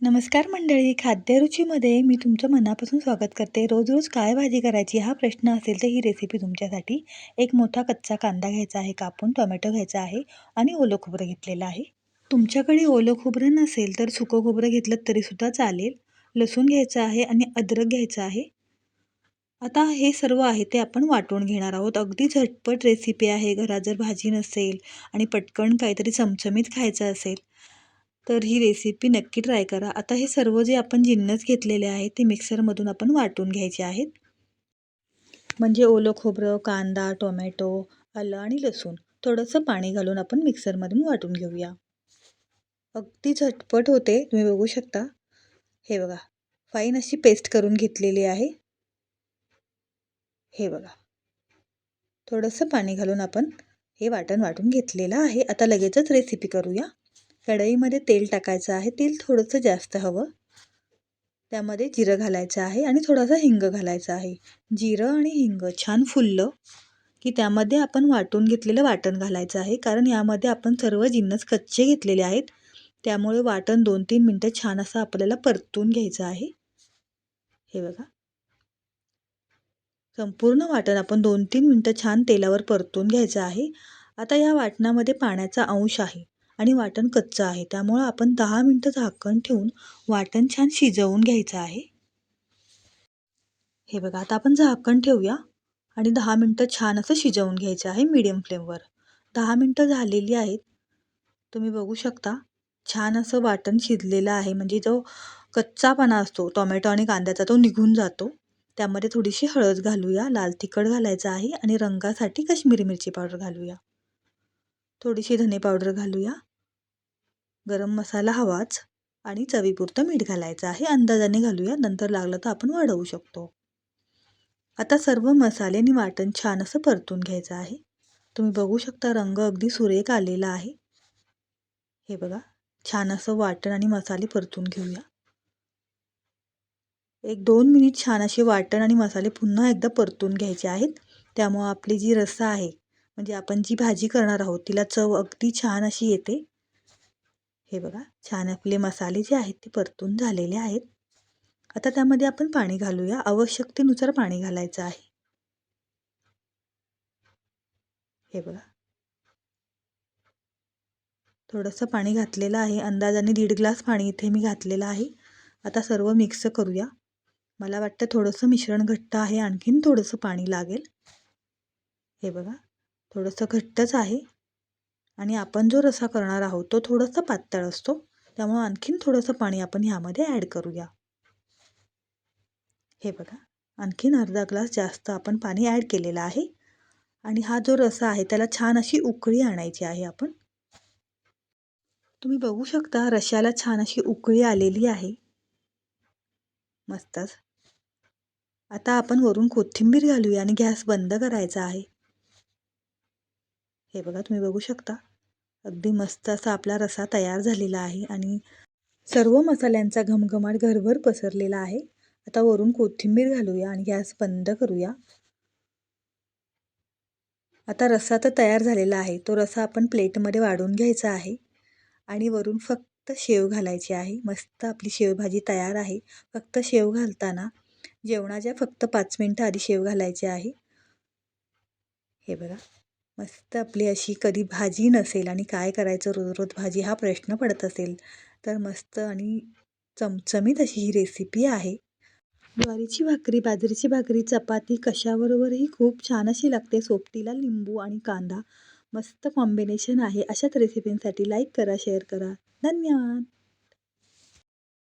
नमस्कार मंडळी खाद्यरुचीमध्ये मी तुमचं मनापासून स्वागत करते. रोज रोज काय भाजी करायची हा प्रश्न असेल तर ही रेसिपी तुमच्यासाठी एक मोठा कच्चा कांदा घ्यायचा आहे कापून टोमॅटो घ्यायचा आहे आणि ओलं खोबरं घेतलेलं आहे. तुमच्याकडे ओलं खोबरं नसेल तर सुकं खोबरं घेतलं तरीसुद्धा चालेल. लसूण घ्यायचं आहे आणि अद्रक घ्यायचं आहे. आता हे सर्व आहे ते आपण वाटून घेणार आहोत. अगदी झटपट रेसिपी आहे. घरात जर भाजी नसेल आणि पटकन काहीतरी चमचमीत खायचं असेल तर ही रेसिपी नक्की ट्राय करा. आता हे सर्व जे आपण जिन्नस घेतलेले आहेत ते मिक्सरमधून आपण वाटून घ्यायचे आहेत. म्हणजे ओलं खोबरं कांदा टोमॅटो आलं आणि लसूण थोडंसं पाणी घालून आपण मिक्सरमधून वाटून घेऊया. अगदी झटपट होते तुम्ही बघू शकता. हे बघा फाईन अशी पेस्ट करून घेतलेली आहे. हे बघा थोडंसं पाणी घालून आपण हे वाटण वाटून घेतलेलं आहे. आता लगेचच रेसिपी करूया. कढईमध्ये तेल टाकायचं आहे. तेल थोडंसं जास्त हवं. त्यामध्ये जिरं घालायचं आहे आणि थोडासा हिंग घालायचा आहे. जिरं आणि हिंग छान फुललं की त्यामध्ये आपण वाटून घेतलेलं वाटण घालायचं आहे. कारण यामध्ये आपण सर्व जिन्नस कच्चे घेतलेले आहेत. त्यामुळे वाटण दोन तीन मिनटं छान असं आपल्याला परतून घ्यायचं आहे. हे बघा. संपूर्ण वाटण आपण दोन तीन मिनटं छान तेलावर परतून घ्यायचं आहे. आता या वाटणामध्ये पाण्याचा अंश आहे. आणि वाटण कच्चं आहे. त्यामुळं आपण दहा मिनटं झाकण ठेवून वाटण छान शिजवून घ्यायचं आहे. हे बघा आता आपण झाकण ठेवूया आणि दहा मिनटं छान असं शिजवून घ्यायचं आहे मीडियम फ्लेमवर दहा मिनटं झालेली आहेत. तुम्ही बघू शकता छान असं वाटण शिजलेलं आहे. म्हणजे जो कच्चापणा असतो टोमॅटो आणि कांद्याचा तो निघून जातो. त्यामध्ये थोडीशी हळद घालूया लाल तिखट घालायचं आहे आणि रंगासाठी काश्मीरी मिरची पावडर घालूया. थोडीशी धने पावडर घालूया. गरम मसाला हवाच आणि चवीपुरतं मीठ घालायचं आहे. अंदाजाने घालूया नंतर लागलं तर आपण वाढवू शकतो. आता सर्व मसाले आणि वाटण छान असं परतून घ्यायचं आहे. तुम्ही बघू शकता रंग अगदी सुरेख आलेला आहे. हे बघा छान असं वाटण आणि मसाले परतून घेऊया. एक दोन मिनिट छान असे वाटण आणि मसाले पुन्हा एकदा परतून घ्यायचे आहेत. त्यामुळं आपली जी रस्सा आहे म्हणजे आपण जी भाजी करणार आहोत तिला चव अगदी छान अशी येते. हे बघा छान आपले मसाले जे आहेत ते परतून झालेले आहेत. आता त्यामध्ये आपण पाणी घालूया. आवश्यकतेनुसार पाणी घालायचं आहे. हे बघा. थोडंसं पाणी घातलेलं आहे. अंदाजाने दीड ग्लास पाणी इथे मी घातलेलं आहे. आता सर्व मिक्स करूया. मला वाटतं थोडंसं मिश्रण घट्ट आहे. आणखीन थोडंसं पाणी लागेल. हे बघा. थोडंसं घट्टच आहे. आणि आपण जो रसा करणार आहोत तो थोडासा पातळ असतो. त्यामुळं आणखीन थोडंसं पाणी आपण ह्यामध्ये ॲड करूया. हे बघा आणखीन अर्धा ग्लास जास्त आपण पाणी ॲड केलेलं आहे. आणि हा जो रसा आहे त्याला छान अशी उकळी आणायची आहे आपण. तुम्ही बघू शकता रश्याला छान अशी उकळी आलेली आहे. मस्तच. आता आपण वरून कोथिंबीर घालूया आणि गॅस बंद करायचा आहे. हे बघा तुम्ही बघू शकता. अगदी मस्त असा आपला रसा तयार झालेला आहे आणि सर्व मसाल्यांचा घमघमाट घरभर पसरलेला आहे. आता वरून कोथिंबीर घालूया आणि गॅस बंद करूया. आता रस्सा तर तयार झालेला आहे. तो रसा आपण प्लेटमध्ये वाढून घ्यायचा आहे आणि वरून फक्त शेव घालायची आहे. मस्त आपली शेवभाजी तयार आहे. फक्त शेव घालताना जेवणाच्या फक्त पाच मिनटं आधी शेव घालायचे आहे. हे बघा. मस्त आपली अशी कधी भाजी नसेल आणि काय करायचं रोज रोज भाजी हा प्रश्न पडत असेल तर मस्त आणि चमचमीत अशी ही रेसिपी आहे. ज्वारीची भाकरी बाजरीची भाकरी चपाती कशाबरोबरही खूप छान अशी लागते. सोबतीला लिंबू आणि कांदा मस्त कॉम्बिनेशन आहे. अशाच रेसिपींसाठी लाईक करा शेअर करा. धन्यवाद!